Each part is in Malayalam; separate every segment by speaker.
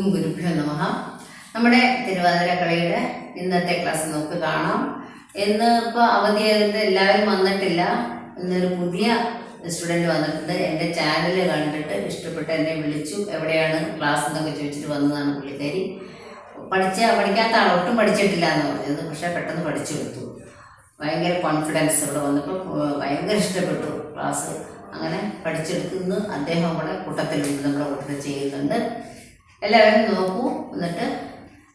Speaker 1: ഓം ഗുരുഭ്യോ നമഃ നമ്മുടെ തിരുവാതിര കളിയുടെ ഇന്നത്തെ ക്ലാസ് നമുക്ക് കാണാം. ഇന്ന് ഇപ്പോൾ അവധിയായതുകൊണ്ട് എല്ലാവരും വന്നിട്ടില്ല. ഇന്നൊരു പുതിയ സ്റ്റുഡന്റ് വന്നിട്ടുണ്ട്. എന്റെ ചാനൽ കണ്ടിട്ട് ഇഷ്ടപ്പെട്ട് എന്നെ വിളിച്ചു. എവിടെയാണ് ക്ലാസ് എന്നൊക്കെ ചോദിച്ചിട്ട് വന്നതാണ് പുള്ളിക്കാരി. പഠിച്ച പഠിക്കാത്ത ആൾ ഒട്ടും പഠിച്ചിട്ടില്ല എന്ന് പറഞ്ഞത് പക്ഷേ പെട്ടെന്ന് പഠിച്ചു കൊടുത്തു. ഭയങ്കര കോൺഫിഡൻസ് ഇവിടെ വന്നപ്പോൾ ഭയങ്കര ഇഷ്ടപ്പെട്ടു ക്ലാസ്. അങ്ങനെ പഠിച്ചെടുത്തുനിന്ന് അദ്ദേഹം നമ്മുടെ കൂട്ടത്തിലുണ്ട് നമ്മുടെ കൂട്ടത്തിൽ ചെയ്യുന്നുണ്ട്. എല്ലാവരും നോക്കൂ. എന്നിട്ട്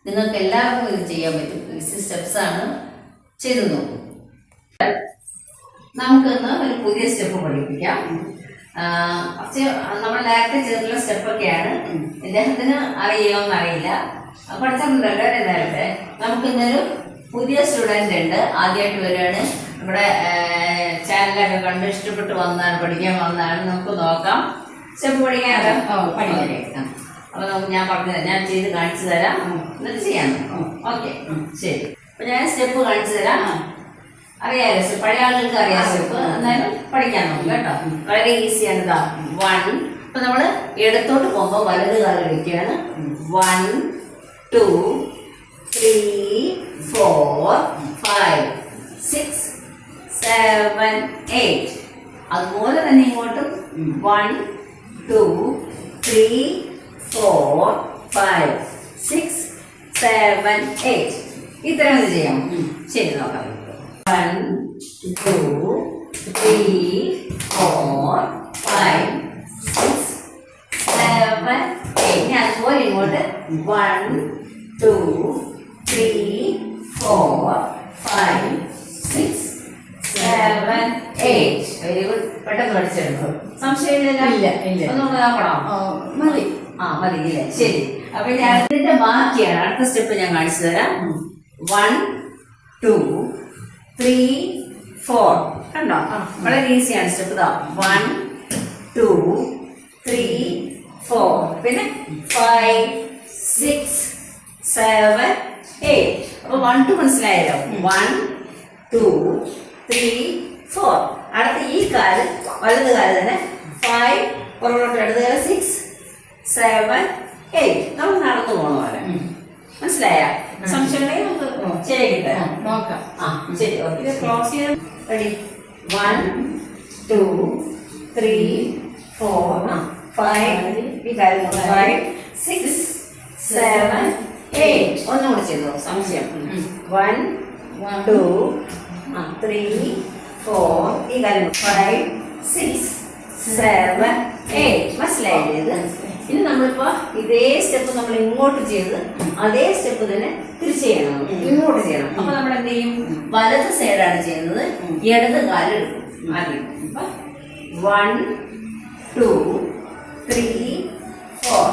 Speaker 1: നിങ്ങൾക്ക് എല്ലാവർക്കും ഇത് ചെയ്യാൻ പറ്റും. ഈസി സ്റ്റെപ്സ് ആണ്. ചെയ്തു നോക്കൂ. നമുക്കിന്ന് ഒരു പുതിയ സ്റ്റെപ്പ് പഠിപ്പിക്കാം. നമ്മൾ നേരത്തെ ചെയ്തിട്ടുള്ള സ്റ്റെപ്പൊക്കെയാണ് ഇദ്ദേഹത്തിന് അറിയുമോന്ന് അറിയില്ല. പഠിച്ചിട്ടുണ്ടല്ലോ നേരത്തെ. നമുക്കിന്നൊരു പുതിയ സ്റ്റുഡന്റ് ഉണ്ട്. ആദ്യമായിട്ട് വരികയാണ്. നമ്മുടെ ചാനലൊക്കെ കണ്ട് ഇഷ്ടപ്പെട്ട് വന്നാണ് പഠിക്കാൻ വന്നാണ്. നമുക്ക് നോക്കാം. സ്റ്റെപ്പ് പഠിക്കാനോ
Speaker 2: ഓ, പഠിക്കാം.
Speaker 1: അപ്പൊ നമുക്ക് ഞാൻ പറഞ്ഞു തരാം ഞാൻ ചെയ്ത് കാണിച്ചു തരാം. എന്നിട്ട് ചെയ്യാം. ഓക്കെ. ശരി. അപ്പൊ ഞാൻ സ്റ്റെപ്പ് കാണിച്ചു തരാം. അറിയാലോ സ്റ്റെപ്പ് പഴയ ആളുകൾക്ക് അറിയാം സ്റ്റെപ്പ് എന്നാലും പഠിക്കാൻ നോക്കും കേട്ടോ. വളരെ ഈസിയാണ് ഇതാ വൺ ഇപ്പൊ നമ്മൾ ഇടത്തോട്ട് പോകുമ്പോൾ വലത് കാലം വെക്കുകയാണ് one two three four five six seven eight അതുപോലെ തന്നെ ഇങ്ങോട്ടും. One two three four five six seven eight ഇത്രയും ഒന്ന് ചെയ്യാം. ശരി നോക്കാം. One two three four five six seven eight ഞാൻ അതുപോലെ ഇങ്ങോട്ട്. One two three four five six seven eight very good പെട്ടെന്ന് പഠിച്ചെടുക്കും സംശയമില്ല
Speaker 2: ഇല്ല, ഇല്ല.
Speaker 1: ഒന്നുകൂടെ നോക്കണോ
Speaker 2: ഓ, മതി.
Speaker 1: ആ മതി ശരി. അപ്പൊ ഞാൻ ഇതിന്റെ ബാക്കിയാണ്. അടുത്ത സ്റ്റെപ്പ് ഞാൻ കാണിച്ചു തരാം. വൺ ടു ത്രീ ഫോർ കണ്ടോ? വളരെ ഈസിയാണ് സ്റ്റെപ്പ് ഇതാ. വൺ ടു ത്രീ ഫോർ പിന്നെ ഫൈവ് സിക്സ് സെവൻ എയ്റ്റ് അപ്പൊ വൺ ടു മനസ്സിലായല്ലോ? വൺ ടു ത്രീ ഫോർ അടുത്ത ഈ കാൽ വലത് കാൽ തന്നെ. ഫൈവ് പുറകോട്ട് ഇടത് കാൽ സിക്സ് സെവൻ എയ്റ്റ് നമ്മൾ നടന്നു പോണ പോലെ മനസ്സിലായ? സംശയമുണ്ടെങ്കിൽ നമുക്ക് ശരിയാക്കി
Speaker 2: നോക്കാം.
Speaker 1: ആ ശരി. ഓക്കെ ഇത് ക്ലോസ് ചെയ്യാൻ ready one two three four five five six seven eight ഒന്നുകൂടി ചെയ്തോ? സംശയം. വൺ ടു ത്രീ ഫോർ ഈ കാര്യം ഫൈവ് സിക്സ് സെവൻ എയ്റ്റ് മനസ്സിലായില്ലേ ഇത്? ഇനി നമ്മളിപ്പോ ഇതേ സ്റ്റെപ്പ് നമ്മൾ ഇങ്ങോട്ട് ചെയ്ത് അതേ സ്റ്റെപ്പ് തന്നെ തിരിച്ച് ചെയ്യണം. ഇങ്ങോട്ട് ചെയ്യണം. അപ്പൊ നമ്മൾ എന്ത് ചെയ്യും? വലത് സൈഡാണ് ചെയ്യുന്നത്. ഇടത് കാലം എടുക്കും. ആദ്യം. അപ്പൊ one two three four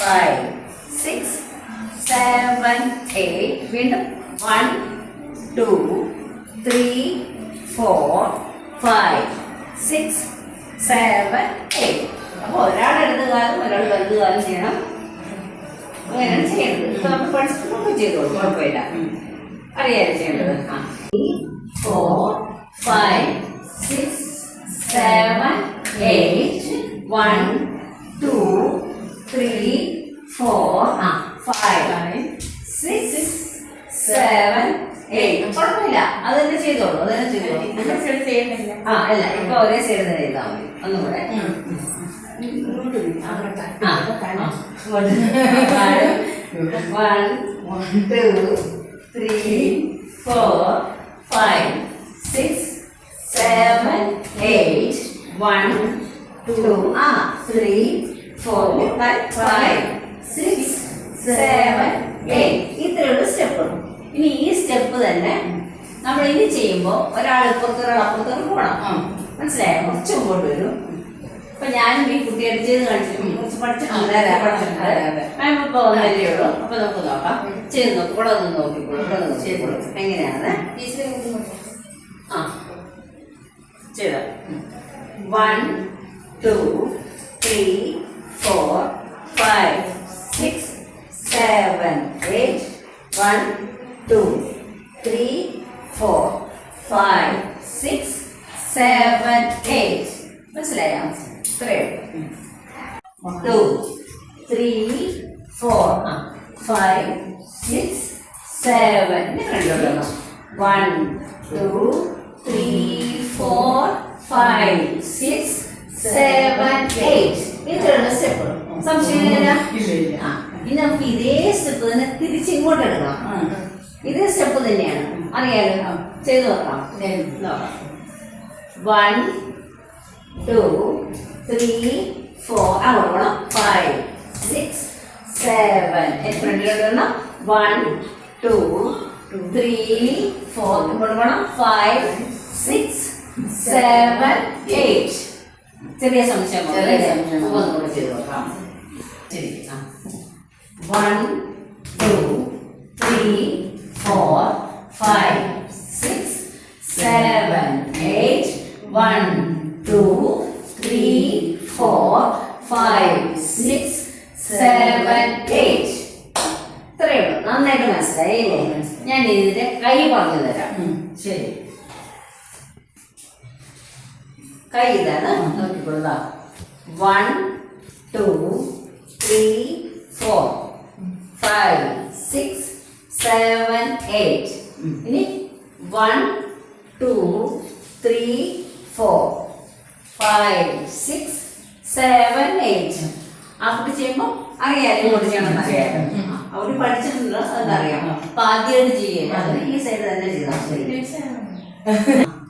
Speaker 1: five six seven eight വീണ്ടും. One two three four five six seven eight അപ്പോൾ ഒരാൾ ഇടത് കാലം ഒരാൾ വലത് ചെയ്യണം. അങ്ങനെയാണ് ചെയ്യേണ്ടത് ഇപ്പം നമ്മൾ പഠിച്ചിട്ടൊക്കെ ചെയ്തോളൂ. കുഴപ്പമില്ല. അറിയാതെ ചെയ്യേണ്ടത്. ആ. Four five six seven eight one two three four ആ ഫൈവ് സിക്സ് സെവൻ എയ്റ്റ് കുഴപ്പമില്ല. അത് തന്നെ ചെയ്തോളൂ. അത് തന്നെ ചെയ്തോളൂ ആ അല്ല ഇപ്പൊ ഒരേ സൈഡ് തന്നെ ചെയ്താൽ മതി. ഒന്നും കൂടെ. One, two, three, four, five, six, seven, eight. One, two, ah, three, four, five, six, seven, eight. ഇത്രയുള്ള സ്റ്റെപ്പ് ഇനി ഈ സ്റ്റെപ്പ് തന്നെ നമ്മൾ ഇനി ചെയ്യുമ്പോൾ ഒരാൾ ഇപ്പുറത്ത് ഒരാൾ അപ്പുറത്തോട്ട് പോകണം മനസ്സിലായോ കുറച്ച് മുമ്പോട്ട് വരും അപ്പൊ ഞാനും ഈ കുട്ടിയുടെ ചെയ്ത് കാണിച്ചിട്ടുണ്ട് കുറച്ച്. മാം ഇപ്പൊ ഉള്ളൂ. അപ്പൊ നമുക്ക് നോക്കാം. ചെയ്ത് നോക്കും. ഇവിടെ ഒന്ന് നോക്കിക്കോളൂ ഇവിടെ ഒന്ന് നോക്കിക്കോളൂ എങ്ങനെയാണ്? ആ. ചെയ്ത. വൺ ടു ത്രീ ഫോർ ഇങ്ങോട്ട് എടുക്കാം
Speaker 2: ആ.
Speaker 1: ഇതേ സ്റ്റെപ്പ് തന്നെയാണ്. അറിയാലോ? ചെയ്തു നോക്കാം. വൺ ടു ത്രീ ഫോർ അങ്ങോട്ട് പോകണം ഫൈവ് സിക്സ് സെവൻ ഫ്രണ്ടിലോട്ട് വൺ ടു ത്രീ ഫോർ ഇങ്ങോട്ട് പോകണം ഫൈവ് സിക്സ് സെവൻ എയ്റ്റ് ചെറിയ സംശയം
Speaker 2: ചെറിയ സംശയം.
Speaker 1: ഒന്നുകൂടെ ചെയ്ത് നോക്കാം. ശരി. ആ. One two three four five six seven eight one two three four five six seven eight ഇത്രയേ ഉള്ളൂ. നന്നായിട്ട് മനസ്സിലായില്ലേ ഞാൻ ഇതിന്റെ കൈ പറഞ്ഞു തരാം.
Speaker 2: ശരി.
Speaker 1: കൈ ഇതാണ്. നോക്കിക്കൊള്ളാം. One two three four five six seven eight ഇനി one two three four five six seven eight കുട്ടി ചെയ്യുമ്പോൾ അറിയാം ഇങ്ങോട്ട് ചെയ്യണം അറിയാം. അവർ പഠിച്ചിട്ടുണ്ട് അതറിയാം അപ്പൊ ആദ്യമായിട്ട് ചെയ്യാം ഈ സൈഡ് തന്നെ ചെയ്താൽ മതി.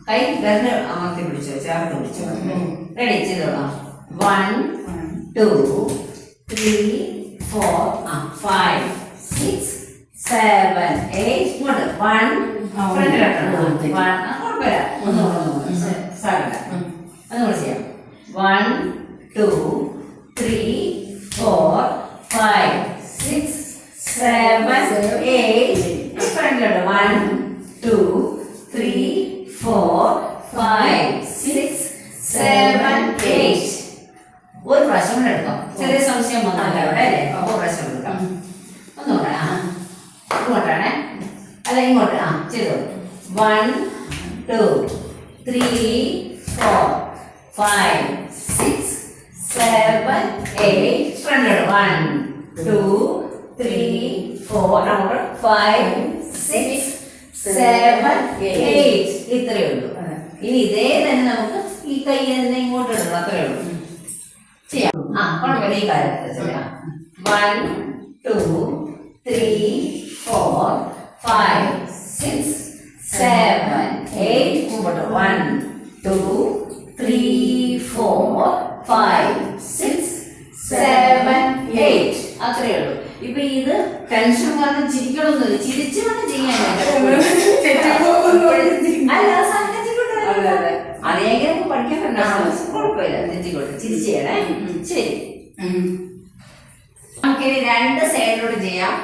Speaker 1: കൈ രണ്ട് അമർത്തി പിടിച്ചു ചേർത്ത് പിടിച്ചു റെഡി ചെയ്തോളാം. One two three four five six seven eight ഇങ്ങോട്ട് വൺ
Speaker 2: തെറ്റി.
Speaker 1: വൺ കുഴപ്പമില്ല. ഒന്ന് സാറില്ല അതുകൂടെ ചെയ്യാം. One two three four five six seven eight ഫ്രണ്ടിലോട്ട് one two three four five six seven eight ഒരു പ്രാവശ്യം കൂടെ എടുക്കാം. ചെറിയ സംശയം വന്നാൽ അവിടെ അല്ലേ? അപ്പോൾ പ്രാവശ്യം എടുക്കാം. ആ ഇങ്ങോട്ടാണേ അല്ല ഇങ്ങോട്ട്. ആ ചെയ്തു. One two three four five six seven eight front one two three four അങ്ങോട്ട് ഫൈവ് സിക്സ് സെവൻ എയ്റ്റ് ഇത്രയേ ഉള്ളൂ. ഇനി ഇതേ തന്നെ നമുക്ക് ഈ കൈ തന്നെ ഇങ്ങോട്ട് ഇടണം. അത്രയേ ഉള്ളൂ. ചെയ്യാം. ആ കുഴപ്പമില്ല ഈ കാര്യത്തിൽ ചെയ്യാം one two three four five six seven eight മുമ്പോട്ട് one two three four five six seven eight അത്രയേ ഉള്ളൂ. ഇപ്പൊ ഇത് ടെൻഷൻ കാരണം ചിരിക്കണമെന്നില്ല ചിരിച്ചു വേണം ചെയ്യാൻ അല്ല
Speaker 2: അതെ.
Speaker 1: അറിയാമെങ്കിൽ നമുക്ക് പഠിക്കാൻ കുഴപ്പമില്ല. തെറ്റിക്കോട്ടെ. ചിരിച്ചു ചെയ്യണേ ശരി. നമുക്കിനി രണ്ട് സൈഡിലൂടെ ചെയ്യാം.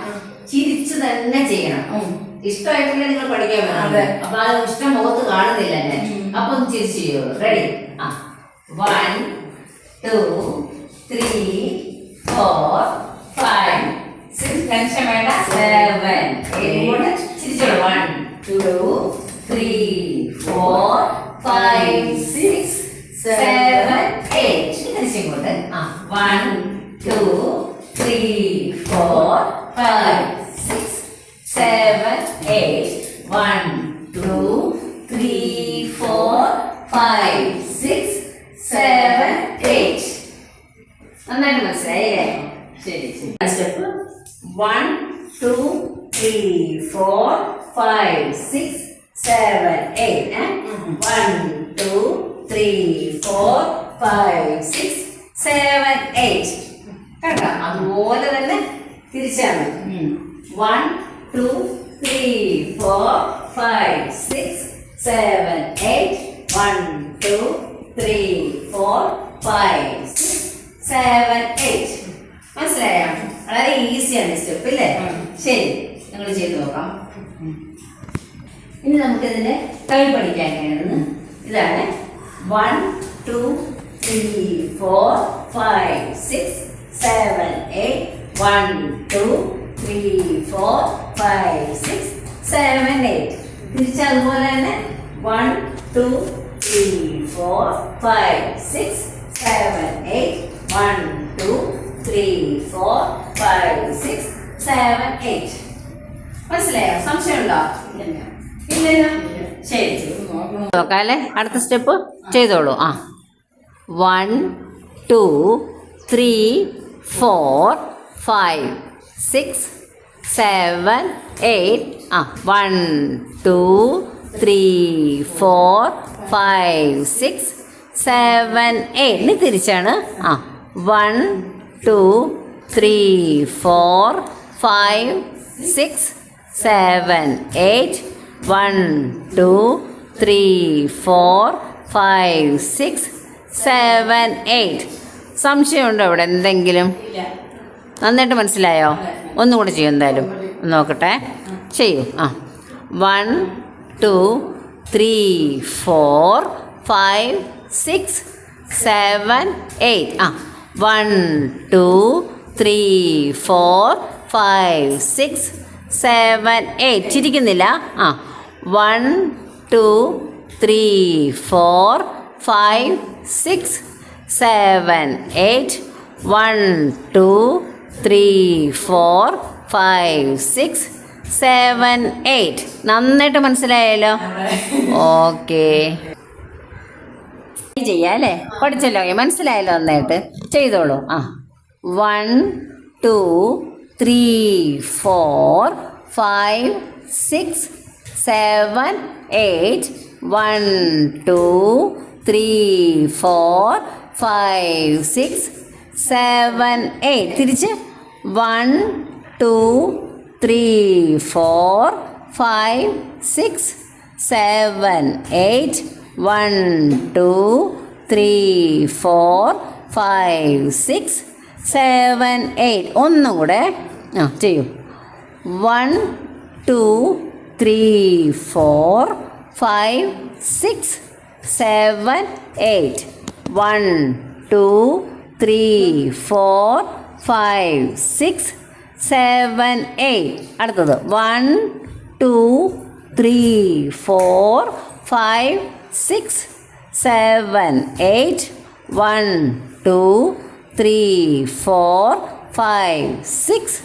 Speaker 1: ചിരിച്ചു തന്നെ ചെയ്യണം. ഇഷ്ടമായിട്ടില്ല നിങ്ങൾ പഠിക്കാൻ വേണം അപ്പൊ അത് ഇഷ്ടം മുഖത്ത് കാണുന്നില്ല എന്നെ അപ്പൊ ഒന്ന് ചിരിച്ചു ചെയ്യുള്ളൂ റെഡി ആ. One two three four five six tension വേണ്ട. സെവൻ കൂടെ ചിരിച്ചോളൂ. One two three four five six seven eight തിരിച്ചും കൊണ്ട്. ആ. One two three four five six seven eight one two three four five six seven eight നന്നായിട്ട് മനസ്സിലായില്ലേ
Speaker 2: ശരി ശരി
Speaker 1: step one two three four five six seven eight one two three four five six seven eight കേട്ടോ അതുപോലെ തന്നെ തിരിച്ചാണ്. One two three four five six seven eight one two three four five six seven eight മനസ്സിലായോ? വളരെ ഈസിയാണ് സ്റ്റെപ്പ് ഇല്ലേ. ശരി നിങ്ങൾ ചെയ്ത് നോക്കാം. ഇനി നമുക്ക് ഇതിന്റെ കൈ പഠിക്കാൻ കഴിയുന്നത് ഇതാണ് one two three four five six seven eight one two three four five six seven eight തിരിച്ച് അതുപോലെ തന്നെ one two three four five six seven eight one two three four five seven eight മനസ്സിലായോ? സംശയമുണ്ടോ? ഇല്ലല്ലോ. ശരി. നോക്കാം അടുത്ത സ്റ്റെപ്പ് ചെയ്തോളൂ. ആ. One two three four five six seven eight ആ one two three four five six seven eight തിരിച്ചാണ്. ആ one two three four five six seven eight one two three four five six seven eight സംശയമുണ്ടോ ഇവിടെ? എന്തെങ്കിലും? നന്നായിട്ട് മനസ്സിലായോ? ഒന്നും കൂടെ ചെയ്യും എന്തായാലും. നോക്കട്ടെ. ചെയ്യൂ. ആ. One two three four five six seven eight ആ. One two three four five six seven eight ചിരിക്കുന്നില്ല? ആ. One two three four five six seven eight one two three four five six seven eight നന്നായിട്ട് മനസ്സിലായല്ലോ? ഓക്കെ. ചെയ്യാം അല്ലേ? പഠിച്ചല്ലോ. മനസ്സിലായല്ലോ നന്നായിട്ട്. ചെയ്തോളൂ. ആ. One two three four five six seven eight one two three four five six seven eight തിരിച്ച് one two three four five six seven eight one two three four five six seven eight ഒന്നും കൂടെ ആ ചെയ്യൂ. One two three four five six seven eight one two three four five six seven eight അടുത്തത്. One two three four five six seven eight one two three four five six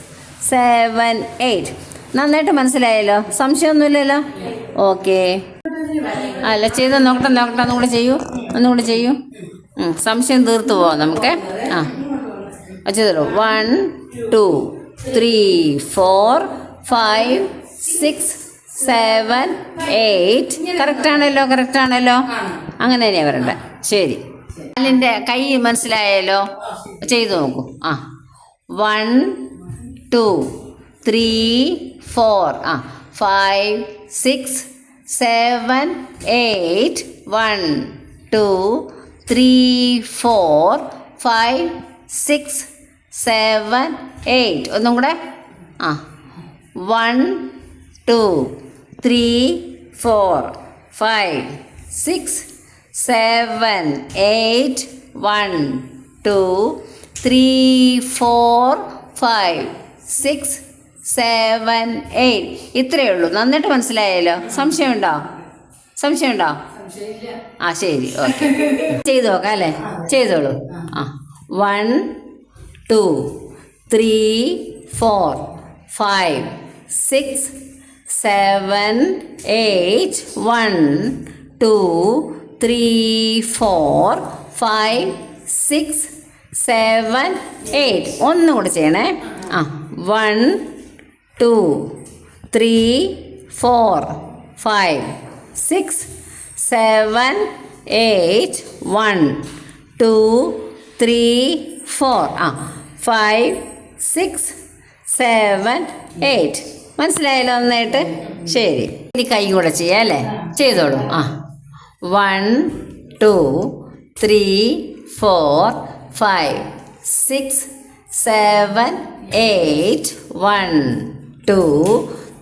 Speaker 1: seven eight നന്നായിട്ട് മനസ്സിലായല്ലോ? സംശയമൊന്നുമില്ലല്ലോ? ഓക്കെ അല്ല ചെയ്ത് നോക്കട്ടെ നോക്കട്ടെ. ഒന്നുകൂടെ ചെയ്യൂ. ഒന്നുകൂടെ ചെയ്യൂ. സംശയം തീർത്തു പോവാം നമുക്ക്. ആ വെച്ചു one two three four five six seven eight correct ആണല്ലോ കറക്റ്റ് ആണല്ലോ. അങ്ങനെ തന്നെയാണ് വരണ്ടത് ശരി. കാലിന്റെ കൈ മനസ്സിലായല്ലോ? ചെയ്തു നോക്കൂ. ആ. വൺ ടു ത്രീ ഫോർ ആ. Five six seven eight one two three four five six seven eight ഒന്നും കൂടെ? ആ. One two three four five six seven eight one two three four five six seven eight ഇത്രയേ ഉള്ളൂ. നന്നായിട്ട് മനസ്സിലായല്ലോ. സംശയമുണ്ടോ? സംശയമുണ്ടോ? ആ ശരി ഓക്കെ. ചെയ്തു നോക്കാം അല്ലേ? ചെയ്തോളൂ. ആ. One two three four five six seven eight one two three four five six seven eight. ഒന്നും കൂടെ ചെയ്യണേ. ആ. One two three four five six seven eight one two three four ആ ഫൈവ് സിക്സ് സെവൻ എയ്റ്റ് മനസ്സിലായല്ലോ നന്നായിട്ട്? ശരി. ഇനി കൈ കൂടെ ചെയ്യാം അല്ലേ? ചെയ്തോളൂ. ആ. One two three four five six seven eight one two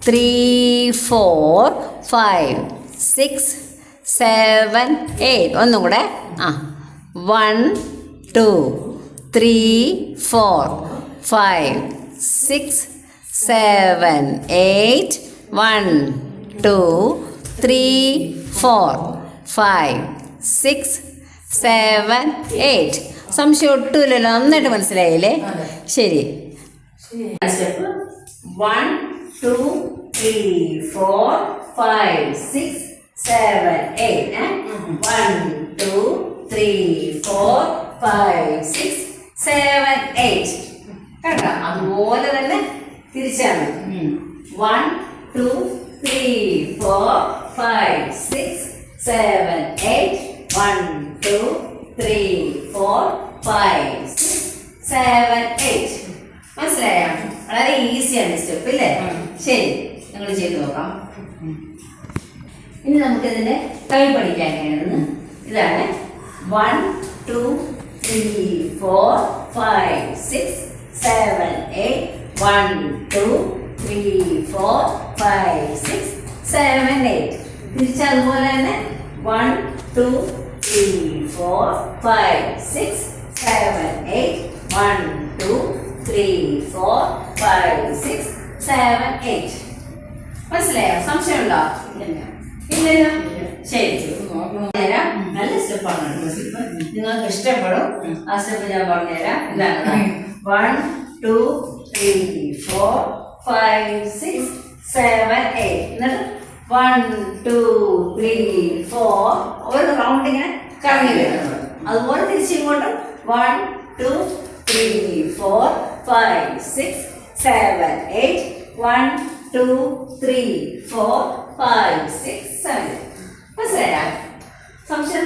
Speaker 1: three four five six seven eight. ഒന്നും കൂടെ ആ. One two three four five six seven eight. One two three four five six seven eight. സംശയം ഒട്ടുമില്ലല്ലോ. നന്നായിട്ട് മനസ്സിലായില്ലേ? ശരി. One two three four five six seven eight one two three four five six seven eight കണ്ടോ അതുപോലെ തന്നെ തിരിച്ചാണ് one two three four five six seven eight one two three four five six seven eight മനസ്സിലായോ? വളരെ ഈസിയാണ് സ്റ്റെപ്പ് ഇല്ലേ? ശരി നിങ്ങൾ ചെയ്ത് നോക്കാം. ഇനി നമുക്ക് കൈ പഠിക്കാൻ കഴിയുന്നത് ഇതാണ് one two three four five six seven eight one two three four five six seven eight തിരിച്ചതുപോലെ തന്നെ one two three four five six seven eight one two three four five six seven eight മനസ്സിലായോ? സംശയമുണ്ടോ? ഇല്ലല്ലോ? ശരി. പറഞ്ഞുതരാം നല്ല സ്റ്റെപ്പാണ് സ്റ്റെപ്പ് നിങ്ങൾക്ക് ഇഷ്ടപ്പെടും. ആ സ്റ്റെപ്പ് ഞാൻ പറഞ്ഞുതരാം. ഇതാണ് one two three four five six seven eight എന്നിട്ട് വൺ ടു ത്രീ ഫോർ ഒരു റൗണ്ട് ഇങ്ങനെ കറങ്ങി വരുന്നത് അതുപോലെ തിരിച്ചിങ്ങോട്ടും one two three four five six seven eight one two three four five six seven മനസ്സിലായ സംശയം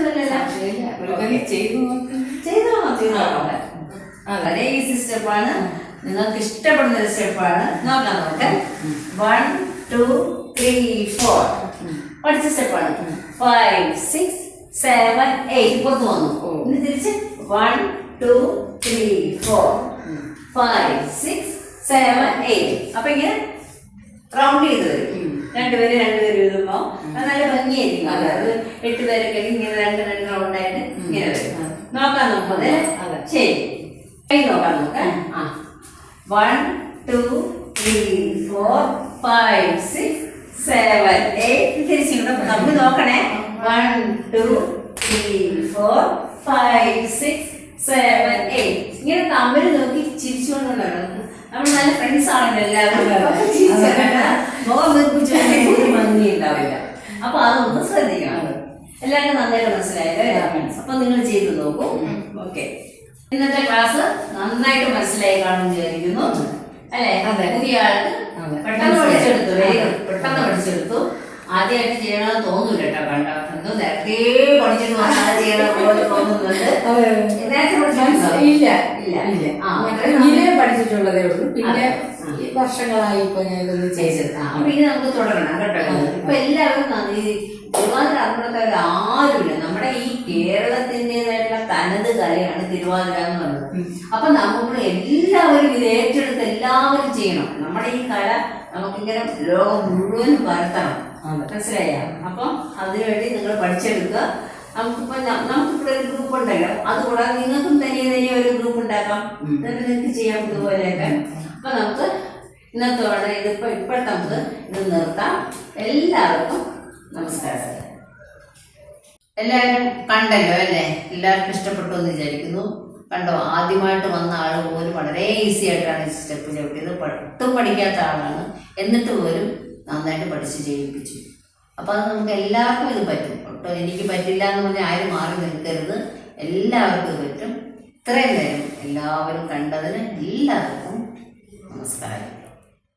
Speaker 1: വളരെ ഈസി സ്റ്റെപ്പാണ്. നിങ്ങൾക്ക് ഇഷ്ടപ്പെടുന്ന ഒരു സ്റ്റെപ്പാണ്. നോക്കാം നമുക്ക്. വൺ ടു ത്രീ ഫോർ പഠിച്ച സ്റ്റെപ്പാണ്. ഫൈവ് സിക്സ് സെവൻ എയ്റ്റ് പുറത്ത് വന്നു. ഇനി തിരിച്ച് one two three four five six seven eight അപ്പൊ ഇങ്ങനെ റൗണ്ട് ചെയ്ത് വരും. രണ്ടുപേര് രണ്ടുപേര് എഴുതുമ്പോ അത് നല്ല ഭംഗിയായിരിക്കും.
Speaker 2: അതായത്
Speaker 1: അത് എട്ട് പേരൊക്കെ ഇങ്ങനെ രണ്ട് രണ്ട് റൗണ്ടായിട്ട് ഇങ്ങനെ വരും. നോക്കാം
Speaker 2: നമുക്കത്.
Speaker 1: ശരി. കൈ നോക്കാം നമുക്ക്. ആ. One two three four five six seven eight തിരിച്ചിങ്ങോട്ട് നമ്മൾ നോക്കണേ. One two three four five six seven eight ഇങ്ങനെ തമ്മിൽ നോക്കി ചിരിച്ചുകൊണ്ടുണ്ടാണ് നമ്മൾ നല്ല ഫ്രണ്ട്സ് ആണല്ലോ എല്ലാവരും. മുഖം വെപ്പിച്ചു ഒരു ഭംഗി ഉണ്ടാവില്ല അപ്പൊ അതൊന്ന് ശ്രദ്ധിക്കണം. എല്ലാവർക്കും നന്നായിട്ട് മനസ്സിലായല്ലേ അപ്പൊ നിങ്ങൾ ചെയ്തു നോക്കൂ. ഓക്കെ. ഇന്നത്തെ ക്ലാസ് നന്നായിട്ട് മനസ്സിലായി കാണും വിചാരിക്കുന്നു. അല്ലേ. പുതിയ ആൾക്ക്. പെട്ടെന്ന് പഠിച്ചെടുത്തു. പെട്ടെന്ന് പഠിച്ചെടുത്തു. ആദ്യമായിട്ട് ചെയ്യണമെന്ന് തോന്നൂല കേട്ടോ കണ്ടോ എന്തോ നേരത്തെ പഠിച്ചിട്ട് വന്നാൽ ചെയ്യണ പോലെ തോന്നുന്നുണ്ട്
Speaker 2: പഠിച്ചിട്ടുള്ളതേ ഉള്ളൂ. പിന്നെ വർഷങ്ങളായി ഇപ്പൊ ഞാൻ ഇതൊന്നും ചെയ്തത്
Speaker 1: അപ്പൊ ഇനി നമുക്ക് തുടങ്ങണം. കേട്ടോ. ഇപ്പൊ എല്ലാവരും തിരുവാതിര അറിഞ്ഞക്കാർ ആരുമില്ല. നമ്മുടെ ഈ കേരളത്തിന്റെതായിട്ടുള്ള തനത് കലയാണ് തിരുവാതിര എന്ന് പറയുന്നത്. അപ്പൊ നമ്മൾ എല്ലാവരും ഇത് ഏറ്റെടുത്ത് എല്ലാവരും ചെയ്യണം. നമ്മുടെ ഈ കല നമുക്കിങ്ങനെ ലോകം മുഴുവൻ പരത്തണം. മനസ്സിലായ അപ്പം അതിനുവേണ്ടി നിങ്ങൾ പഠിച്ചെടുക്കുക. നമുക്കിപ്പോ ന- നമുക്കിവിടെ ഒരു ഗ്രൂപ്പ് ഉണ്ടല്ലോ. അതുകൂടാതെ നിങ്ങൾക്കും തനിയെ തനിയെ ഒരു ഗ്രൂപ്പ് ഉണ്ടാക്കാം. എന്നിട്ട് നിങ്ങൾക്ക് ചെയ്യാം ഇതുപോലെയൊക്കെ. അപ്പൊ നമുക്ക് ഇന്നത്തോടെ ഇതിപ്പോ ഇപ്പോഴത്തെ നമുക്ക് ഇത് നിർത്താം. എല്ലാവർക്കും നമസ്കാരം. എല്ലാവരും കണ്ടല്ലോ അല്ലേ? എല്ലാവർക്കും ഇഷ്ടപ്പെട്ടു എന്ന് വിചാരിക്കുന്നു. കണ്ടോ? ആദ്യമായിട്ട് വന്ന ആൾ പോലും വളരെ ഈസി ആയിട്ടാണ് ഈ സ്റ്റെപ്പ് ചവിട്ടിയത്. പഠിത്തം ഒട്ടും പഠിക്കാത്ത ആളാണ്. എന്നിട്ട് പോലും നന്നായിട്ട് പഠിച്ച് ചെയ്യിപ്പിച്ചു. അപ്പോൾ അത് നമുക്ക് എല്ലാവർക്കും ഇത് പറ്റും. ഒട്ടും എനിക്ക് പറ്റില്ല എന്ന് പറഞ്ഞാൽ ആരും മാറി നിൽക്കരുത്. എല്ലാവർക്കും പറ്റും. ഇത്രയും നേരം എല്ലാവരും കണ്ടതിന് എല്ലാവർക്കും നമസ്കാരം.